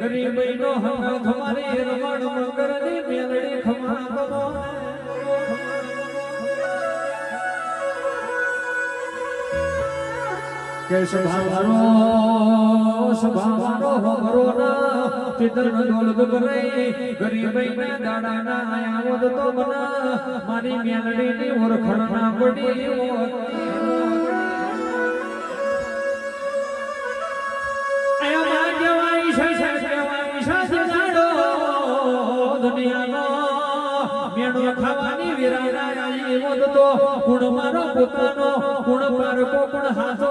ગરીબનો હમ મારી રમણ મગરની મેલડી ખમા. કરો કે સભાવારો સભાવારો હોમરો ના પિતરણ દોલદ બરે ગરીબઈને દાડા ના આયાવદ તો બના મારી મેલડી ની ઓળખણ ના પડી આયો માં ખાવાની વિરાય એવો તો મારો પોતાનો ગુણ પર કોણ હાથો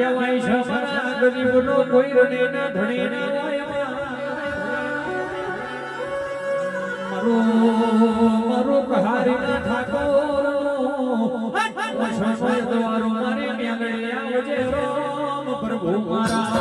કહેવાય છે મારા ગરીબનો કોઈ રડે ને, ધણી ને મારો મારો પ્રહારી ના ઠાકોર મારી મેંગળે આવજે રોમ. પ્રભુ મારા